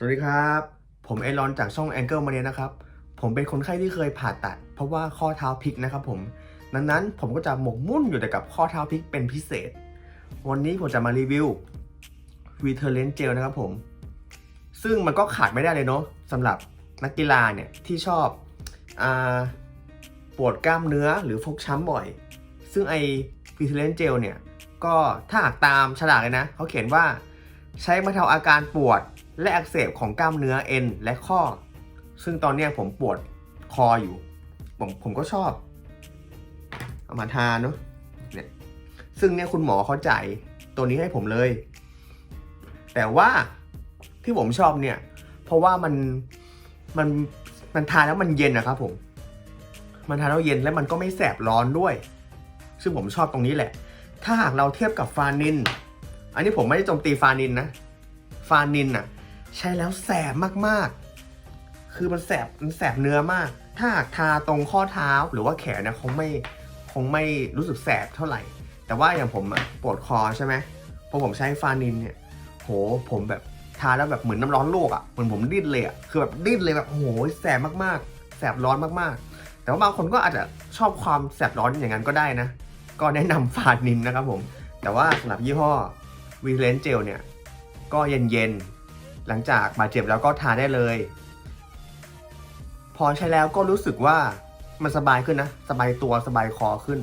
สวัสดีครับ ผมเอรอนจากช่อง Angle มาเนียนะครับ ผมเป็นคนไข้ที่เคยผ่าตัด เพราะว่าข้อเท้าพลิกนะครับผมดังนั้นผมก็จะหมกมุ่นอยู่แต่กับข้อเท้าพลิกเป็นพิเศษ วันนี้ผมจะมารีวิว v i t e r l e n Gel นะครับผม ซึ่งมันก็ขาดไม่ได้เลยเนาะสำหรับนักกีฬาเนี่ยที่ชอบอปวดกล้ามเนื้อหรือฟกช้ำบ่อย ซึ่งไอ v i t e r l e n Gel เนี่ยก็ถ้าหากตามฉลากเลยนะ เขาเขียนว่าใช้บรรเทาอาการปวด และอักเสบของกล้ามเนื้อเอ็นและข้อ ซึ่งตอนนี้ผมปวดคออยู่ ผมผมก็ชอบ เอามาทานเนาะเนี่ยซึ่งเนี่ยคุณหมอเขาจ่ายตัวนี้ให้ผมเลย แต่ว่าที่ผมชอบเนี่ย เพราะว่ามันมันมันทานแล้วมันเย็นนะครับผม มันทานแล้วเย็นและมันก็ไม่แสบร้อนด้วย ซึ่งผมชอบตรงนี้แหละ ถ้าหากเราเทียบกับฟานิน อันนี้ผมไม่ได้โจมตีฟานินนะ ฟานินอะ ใช้แล้วแสบมากๆ คือมันแสบมันแสบเนื้อมาก ถ้าหากทาตรงข้อเท้าหรือว่าแขนเนี่ยคงไม่คงไม่รู้สึกแสบเท่าไหร่ แต่ว่าอย่างผมอะปวดคอใช่ไหมพอผมใช้ฟานินเนี่ย โหผมแบบทาแล้วแบบเหมือนน้ำร้อนโลกอะเหมือนผมดิ้นเลยอะคือแบบดิ้นเลยแบบโอ้โหแสบมากๆ แสบร้อนมากๆ แต่ว่าบางคนก็อาจจะชอบความแสบร้อนอย่างนั้นก็ได้นะ ก็แนะนำฟานินนะครับผม แต่ว่าสำหรับยี่ห้อวีเลนเจลเนี่ย ก็เย็นๆ หลังจากบาดเจ็บแล้วก็ทาได้เลย พอใช้แล้วก็รู้สึกว่ามันสบายขึ้นนะ สบายตัวสบายคอขึ้น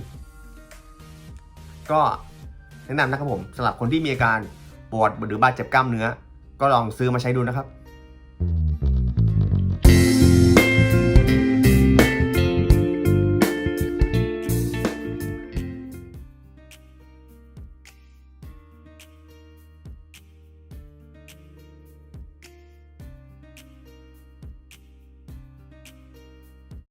ก็แนะนำนะครับผมสำหรับคนที่มีอาการปวดหรือบาดเจ็บกล้ามเนื้อ ก็ลองซื้อมาใช้ดูนะครับ